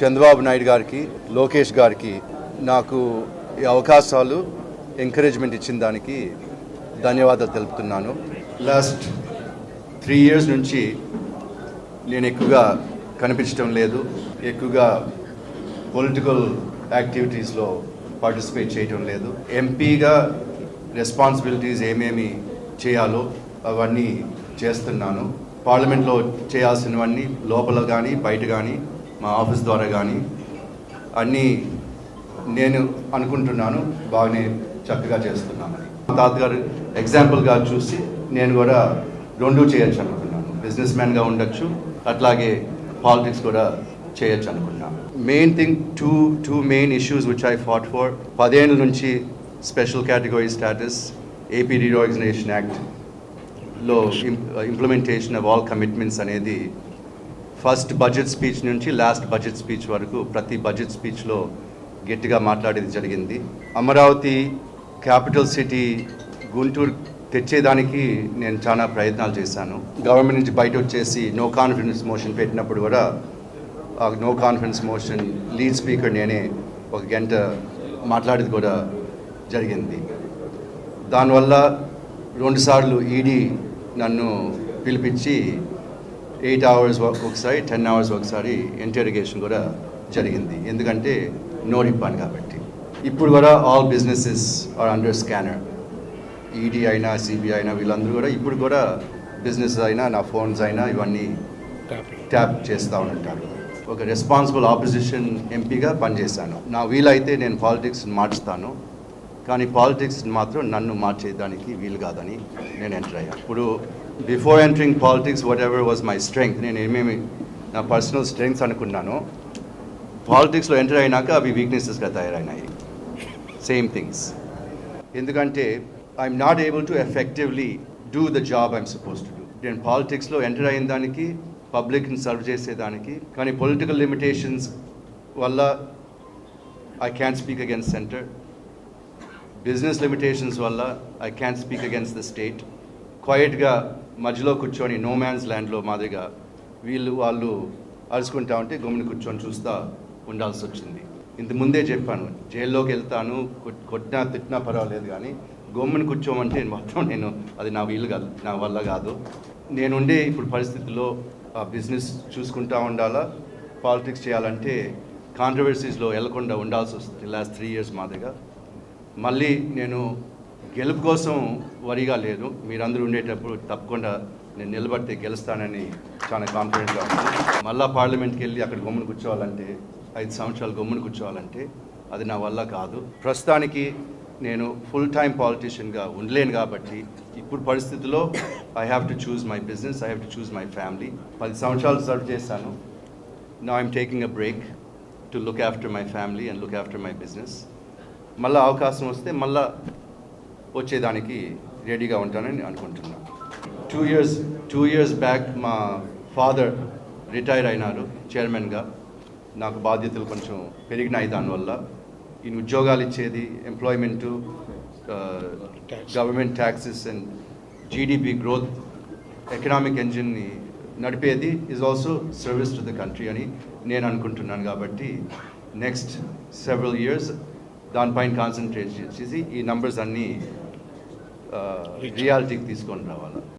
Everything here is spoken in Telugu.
చంద్రబాబు నాయుడు గారికి లోకేష్ గారికి నాకు ఈ అవకాశాలు ఎంకరేజ్మెంట్ ఇచ్చిన దానికి ధన్యవాదాలు తెలుపుతున్నాను. లాస్ట్ త్రీ ఇయర్స్ నుంచి నేను ఎక్కువగా కనిపించడం లేదు. ఎక్కువగా పొలిటికల్ యాక్టివిటీస్లో పార్టిసిపేట్ చేయటం లేదు. ఎంపీగా రెస్పాన్సిబిలిటీస్ ఏమేమి చేయాలో అవన్నీ చేస్తున్నాను. పార్లమెంట్లో చేయాల్సినవన్నీ లోపల కానీ బయట కానీ మా ఆఫీస్ ద్వారా కానీ అన్నీ నేను అనుకుంటున్నాను బాగానే చక్కగా చేస్తున్నామని. మా తాతగారు ఎగ్జాంపుల్గా చూసి నేను కూడా రెండు చేయొచ్చు అనుకున్నాను బిజినెస్ మ్యాన్గా ఉండొచ్చు అట్లాగే పాలిటిక్స్ కూడా చేయొచ్చు అనుకున్నాను main thing two two main issues which I fought for పదేళ్ళ నుంచి special category status AP reorganisation యాక్ట్లో ఇంప్లిమెంటేషన్ ఆఫ్ ఆల్ కమిట్మెంట్స్ అనేది ఫస్ట్ బడ్జెట్ స్పీచ్ నుంచి లాస్ట్ బడ్జెట్ స్పీచ్ వరకు ప్రతి బడ్జెట్ స్పీచ్లో గట్టిగా మాట్లాడేది జరిగింది. అమరావతి క్యాపిటల్ సిటీ గుంటూరు తెచ్చేదానికి నేను చాలా ప్రయత్నాలు చేశాను. గవర్నమెంట్ నుంచి బయట వచ్చేసి నో కాన్ఫిడెన్స్ మోషన్ పెట్టినప్పుడు కూడా ఆ no confidence motion lead speaker నేనే ఒక గంట మాట్లాడేది కూడా జరిగింది. దానివల్ల రెండుసార్లు ఈడీ నన్ను పిలిపించి ఎయిట్ అవర్స్ ఒకసారి టెన్ అవర్స్ ఒకసారి ఇంటెరిగేషన్ కూడా జరిగింది. ఎందుకంటే నో రిపాన్ కాబట్టి. ఇప్పుడు కూడా all businesses are under scanner ED అయినా సిబిఐ అయినా వీళ్ళందరూ కూడా ఇప్పుడు కూడా బిజినెస్ అయినా నా ఫోన్స్ అయినా ఇవన్నీ ట్యాప్ చేస్తూ ఉంటారు. ఒక రెస్పాన్సిబుల్ ఆపోజిషన్ ఎంపీగా పనిచేశాను. నా వీలైతే నేను పాలిటిక్స్ మార్చుతాను. కానీ పాలిటిక్స్ మాత్రం నన్ను మార్చేయడానికి వీలు కాదని నేను ఎంటర్ అయ్యాను ఇప్పుడు before entering politics whatever was my strength నేను ఏమేమి నా పర్సనల్ స్ట్రెంగ్స్ అనుకున్నాను పాలిటిక్స్లో ఎంటర్ అయినాక అవి వీక్నెసెస్గా తయారైనాయి. సేమ్ థింగ్స్ ఎందుకంటే I'm not able to effectively do the job I'm suppose to do నేను పాలిటిక్స్లో ఎంటర్ అయిన దానికి పబ్లిక్ని సర్వ్ చేసేదానికి కానీ పొలిటికల్ లిమిటేషన్స్ వల్ల I can speak against centre business limitations వల్ల I can speak against the state క్వైట్గా మధ్యలో కూర్చొని నో మ్యాన్స్ ల్యాండ్లో మాదిరిగా వీళ్ళు వాళ్ళు అరుచుకుంటా ఉంటే గమ్ముని కూర్చొని చూస్తూ ఉండాల్సి వచ్చింది. ఇంత ముందే చెప్పాను జైల్లోకి వెళ్తాను కొట్టినా తిట్టినా పర్వాలేదు కానీ గమ్ముని కూర్చోమంటే మొత్తం నేను అది నా వీలు కాదు నా వల్ల కాదు. నేనుండే ఇప్పుడు పరిస్థితుల్లో ఆ బిజినెస్ చూసుకుంటా ఉండాలా? పాలిటిక్స్ చేయాలంటే కాంట్రవర్సీస్లో వెళ్ళకుండా ఉండాల్సి వస్తుంది లాస్ట్ త్రీ ఇయర్స్ మాదిరిగా. మళ్ళీ నేను గెలుపు కోసం వరిగా లేదు. మీరందరూ ఉండేటప్పుడు తప్పకుండా నేను నిలబడితే గెలుస్తానని చాలా కాన్ఫిడెంట్గా ఉంది మళ్ళా పార్లమెంట్కి వెళ్ళి అక్కడ గమ్మున కూర్చోవాలంటే ఐదు సంవత్సరాలు గమ్మున కూర్చోవాలంటే అది నా వల్ల కాదు. ప్రస్తుతానికి నేను ఫుల్ టైం పాలిటీషియన్గా ఉండలేను కాబట్టి ఇప్పుడు పరిస్థితుల్లో I have to choose my business I have to choose my family పది సంవత్సరాలు సర్వ్ చేశాను. నా I'm taking a break to look after my family and look after my business మళ్ళీ అవకాశం వస్తే మళ్ళీ వచ్చేదానికి రెడీగా ఉంటానని అనుకుంటున్నాను two years two years back మా ఫాదర్ రిటైర్ అయినారు చైర్మన్గా నాకు బాధ్యతలు కొంచెం పెరిగినాయి దానివల్ల. ఈయన ఉద్యోగాలు ఇచ్చేది employment government taxes and GDP growth economic ఎంజిన్ని నడిపేది is also service to the country అని నేను అనుకుంటున్నాను కాబట్టి నెక్స్ట్ సెవెరల్ ఇయర్స్ దానిపైన కాన్సన్ట్రేట్ చేసి ఈ నంబర్స్ అన్నీ రియాలిటీకి తీసుకొని రావాలి.